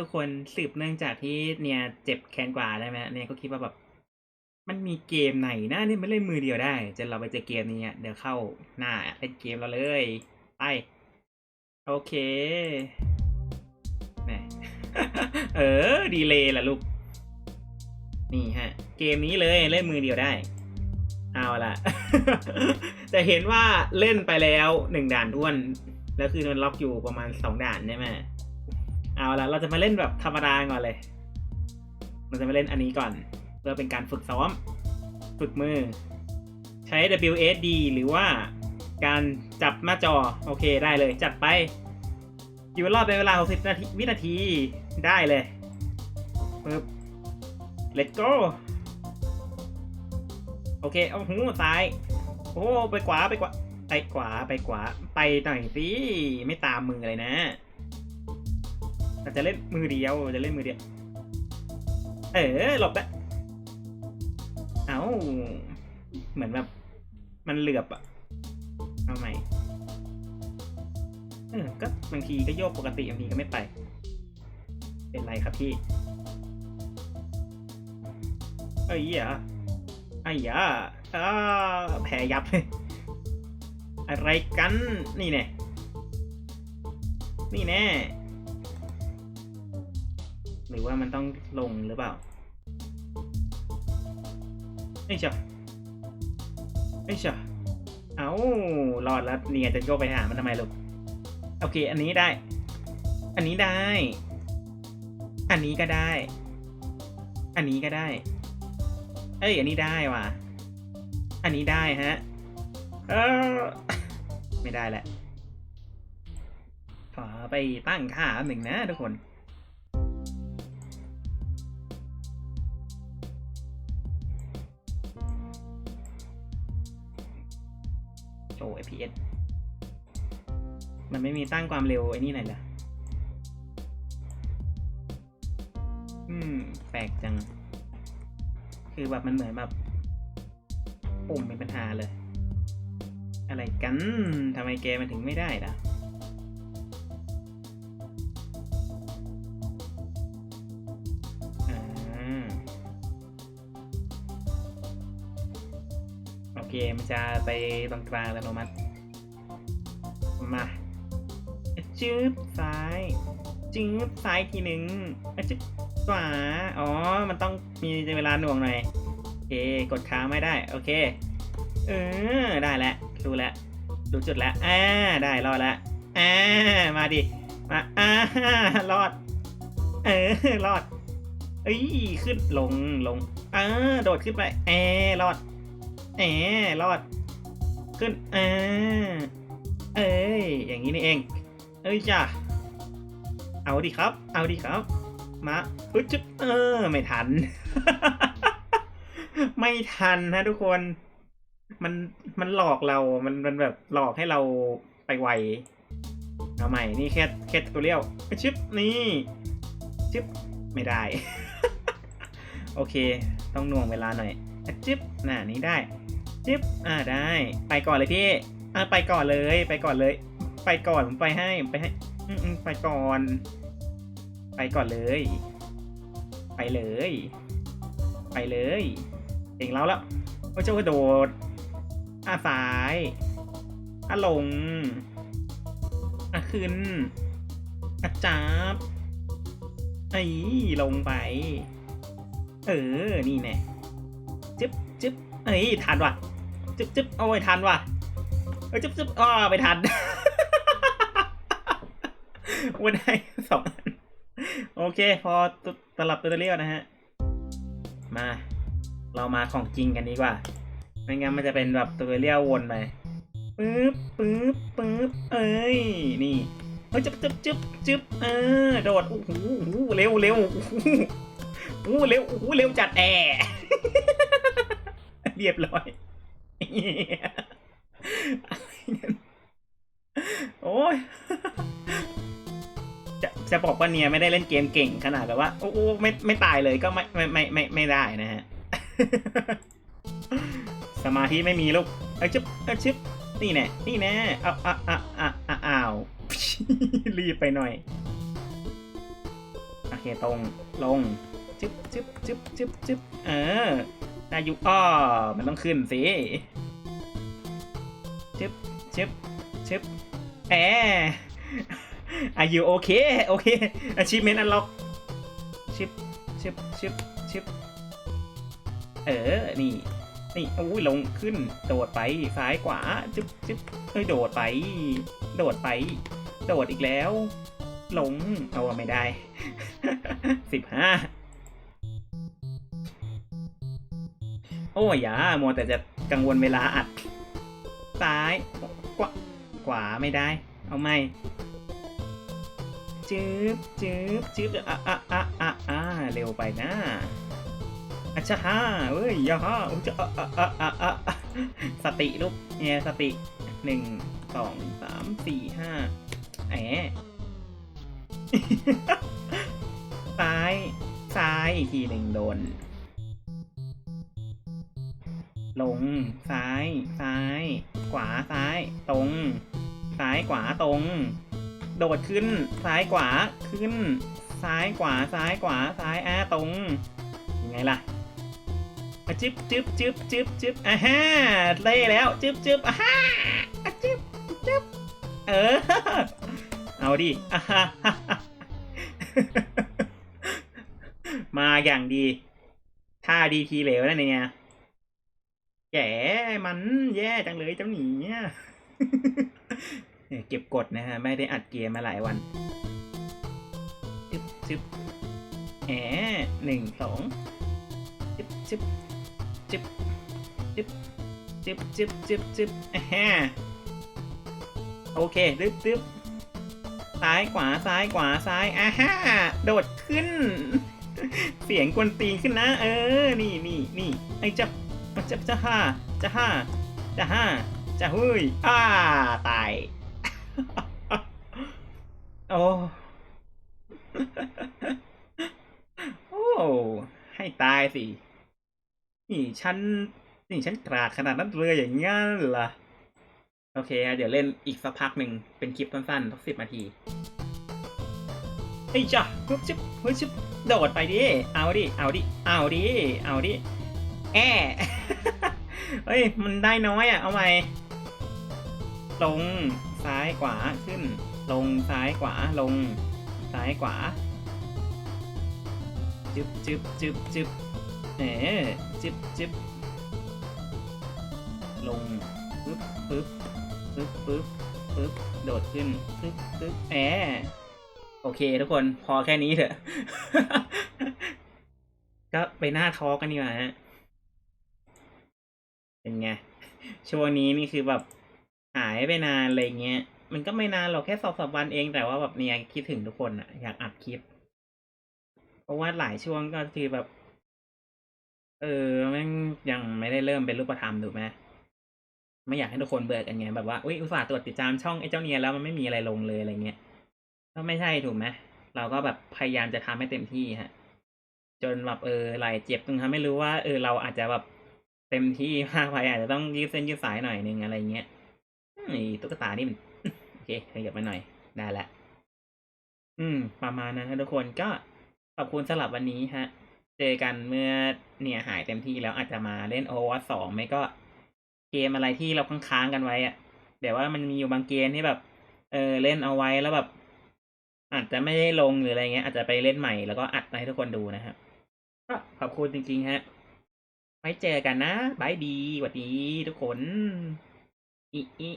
ทุกคนสืบเนื่องจากที่เนี่ยเจ็บแขนกว่าได้ไหมเนี่ยก็คิดว่าแบบ มันมีเกมไหนนะนี่ยมันเล่นมือเดียวได้จนเราไปเจอเกมนี้เดี๋ยวเข้าหน้าเล่นเกมเราเลยไปโอเคแหมเออดีเลยล่ะลูกนี่ฮะ เกมนี้เลยเล่นมือเดียวได้เอาละจะเห็นว่าเล่นไปแล้วหนึ่งด่านท้วน แล้วคือมันล็อกอยู่ประมาณสองด่านใช่ไหม เอาละเราจะมาเล่นแบบธรรมดาก่อนเลย เราจะมาเล่นอันนี้ก่อน เพื่อเป็นการฝึกซ้อม ฝึกมือ ใช้ WSD หรือว่าการจับหน้าจอ โอเคได้เลย จัดไป อยู่รอบเป็นเวลา 60 นาทีวินาทีได้เลยปึ๊บ let's go โอเค เอาหูซ้าย โอ้ ไปขวา ไปขวา ไปขวา ไปขวา ไปหน่อยสิ ไม่ตามมือเลยนะาจะเล่นมือเดียวจะเล่นมือเดียว เออหลบได้เอ้าเหมือนแบบ มันเหลือบอะเอาใหม่เออก็บางทีก็โยกปกติบางทีก็ไม่ไป เป็นไรครับพี่ เอ้ยอะไอ้ยาอ่าแผลยับเลย อะไรกัน นี่แน่นี่แน่ หรือว่ามันต้องลงหรือเปล่าไอ้ยเชาไอ้ยเชาเอารอดแล้วเนี่ยจะโยกไปหามันทำไมลูกโอเค อันนี้ได้ อันนี้ได้ อันนี้ก็ได้ อันนี้ก็ได้ เอ้ย อันนี้ได้ว่ะ อันนี้ได้ฮะ เออ ไม่ได้แหละ ขอไปตั้งค่าหนึ่งนะทุกคน โชว์ FPS มันไม่มีตั้งความเร็วไอ้นี่ไหนล่ะอืม แปลกจัง คือแบบมันเหมือนแบบปุ่มมีปัญหาเลย อะไรกันทำไมแกมันถึงไม่ได้ล่ะ เคมันจะไปตรงกลางอัตโนมัติ มาจืบซ้ายจืบซ้ายทีหนึ่งจืบขวาอ๋อ มันต้องมีเวลาหน่วงหน่อยโอเค กดค้างไม่ได้ โอเค เออ ได้แล้วดูแล้วดูจุดแล้วอ่าได้รอดแล้วอ่ามาดิ มาอ่ารอด เออ รอด เอ้ย ขึ้นลงลงอ่าโดดขึ้นไปแอรอด แอรอด ขึ้นอ่าเอ้ย อย่างนี้นี่เอง เอ้ยจ้ะเอาดิครับ เอาดิครับ มาปึ๊บจึ๊บเออ ไม่ทัน ไม่ทันนะทุกคน มัน มันหลอกเรา มัน มันแบบหลอกให้เราไปไว เอาใหม่ นี่แค่ แค่ตัวเลี้ยวชึบนี่ชึบไม่ได้ โอเค ต้องหน่วงเวลาหน่อยจึ๊บน่ะ นี้ได้ จึ๊บอ่าได้ ไปก่อนเลยพี่อ่าไปก่อนเลย ไปก่อนเลย ไปก่อนผมไปให้ผมไปให้อืมอืมไปก่อน ไปก่อนเลย ไปเลย ไปเลยเก่งแล้วแล้วโอ้เจ้ากระโดดอะซ้ายอะลงอะขึ้นอะจับไอ้ลงไป เออ นี่แน่จึ๊บจึ๊บเอ้ยทันว่ะ จึ๊บจึ๊บโอ้ยทันว่ะเอ้ยจึ๊บจึ๊บอ้อไม่ทันวันได้สองอันโอเค พอตตลับตัวเรียวนะฮะ มา เรามาของจริงกันดีกว่า ไม่งั้นมันจะเป็นแบบตัวเรียววนไปปึ๊บปึ๊บปึ๊บเอ้ย นี่เฮ้ยจึ๊บจึ๊บจึ๊บจึ๊บเออโดดโอ้โหเร็วเร็วโอ้โหโอ้โหเร็วโอ้โหเร็วจัดแอร์เรียบร้อย โอ้ยจะจะบอกว่าเนียไม่ได้เล่นเกมเก่งขนาดแบบว่า โอ้โอไม่ไม่ตายเลยก็ไม่ไม่ไม่ไม่ไม่ได้นะฮะ สมาธิไม่มีลูกเอ้ชิบเอ้ชิบนี่แน่นี่แน่เอาเอาเอาเอาเอาอ้าวรีบไปหน่อยโอเคตรงลงจึ๊บจึ๊บจึ๊บจึ๊บจึ๊บเออ ได้ยู่อ้อมันต้องขึ้นสิจึ๊บจึ๊บจึ๊บแออายุโอเคโอเค achievement unlock ชิบชิบชิบชิบเออ นี่ นี่อุ้ยลงขึ้น โดดไป ซ้ายขวาจึ๊บจึ๊บเอ้ย โดดไป โดดไป โดดอีกแล้ว ลง เอาไม่ได้สิบห้า อ้ยอย่ามัวแต่จะกังวลเวลาอัด ซ้ายขวาขวาไม่ได้ เอาไม่จืบจืบจืบอะอะอะอะอะเร็วไปนะอาชาฮาเอ้ยอย่าฮ่าอุจอะอะอะอะอะอะสติลูกเนี่ยสติหนึ่งสองสามสี่ห้าแหมซ้าย ซ้ายอีกทีหนึ่งโดน ลง ซ้าย ซ้าย ขวา ซ้าย ตรง ซ้ายขวาตรง โดดขึ้น ซ้ายขวา ขึ้น ซ้ายขวา ซ้ายขวา ซ้ายอะตรง ยังไงล่ะจึ๊บจึ๊บจึ๊บจึ๊บจึ๊บอะฮ่าเล่แล้วจึ๊บจึ๊บอะฮ่าอะจึ๊บจึ๊บเออ เอาดิอะฮ่าฮ่ามาอย่างดี ท่าดีทีเหลวนั่นเองไง แย่มันแย่จังเลยเจ้าหนีเนี่ยเก็บกดนะฮะ ไม่ได้อัดเกมมาหลายวันจึ๊บจึ๊บแหมหนึ่งสองจึ๊บจึ๊บจึ๊บจึ๊บจึ๊บจึ๊บจึ๊บจึ๊บฮะโอเคดึ๊บดึ๊บซ้ายขวาซ้ายขวาซ้ายอ่าฮะโดดขึ้น เสียงกวนตีนขึ้นนะ เออ นี่นี่นี่ไอ้เจับ จับจะห้าจะห้าจะห้าจะหุยอ้าตาย โอ้โอ้ให้ตายสิ นี่ฉันนี่ฉันกราดขนาดนั้นเลยอย่างงั้นเหรอโอเค เดี๋ยวเล่นอีกสักพักหนึ่งเป็นคลิปสั้นๆสักสิบนาทีเฮ้ยจ้ะฮึบชิบฮึบชิบโดดไปดิ เอาดิ เอาดิ เอาดิ เอาดิ แอะเฮ้ย มันได้น้อยอะ เอาใหม่ ลงซ้ายขวาขึ้น ลงซ้ายขวาลง ซ้ายขวา จึบจึบจึบจึบแหมจึบจึบลงปึ๊บปึ๊บปึ๊บปึ๊บปึ๊บโดดขึ้นปึ๊บปึ๊บแหมโอเคทุกคนพอแค่นี้เถอะ ก็ไปหน้าทอกันดีกว่าฮะ เป็นไง ช่วงนี้นี่คือแบบหายไปนานอะไรเงี้ย มันก็ไม่นานหรอกแค่สองสามวันเองแต่ว่าแบบเนี่ยคิดถึงทุกคนอะอยากอัดคลิป เพราะว่าหลายช่วงก็คือแบบ เออแม่งยังไม่ได้เริ่มเป็นรูปธรรมถูกไหมไม่อยากให้ทุกคนเบื่อกันไงแบบว่าอุ้ยอุตส่าห์ตรวจติดตามช่องไอ้เจ้าเนี่ยแล้วมันไม่มีอะไรลงเลยอะไรเงี้ยก็ไม่ใช่ถูกไหมเราก็แบบพยายามจะทำให้เต็มที่ฮะ จนแบบเออไหลเจ็บตรงทำให้รู้ว่าเออเราอาจจะแบบ เต็มที่มากไปอาจจะต้องยืดเส้นยืดสายหน่อยนึงอะไรเงี้ยนี่ตุ๊กตานี่มันโอเคขยับมาหน่อยได้ละอืม ประมาณนั้นทุกคนก็ขอบคุณสำหรับวันนี้ฮะ เจอกันเมื่อเนี่ยหายเต็มที่แล้วอาจจะมาเล่นโอวัตสองไม่ก็ เกมอะไรที่เราค้างๆกันไว้อะเดี๋ยวว่ามันมีอยู่บางเกมที่แบบ เออเล่นเอาไว้แล้วแบบ อาจจะไม่ได้ลงหรืออะไรเงี้ยอาจจะไปเล่นใหม่แล้วก็อัดมาให้ทุกคนดูนะครับก็ขอบคุณจริงๆฮะ ไว้เจอกันนะบายดีสวัสดีทุกคนอีอี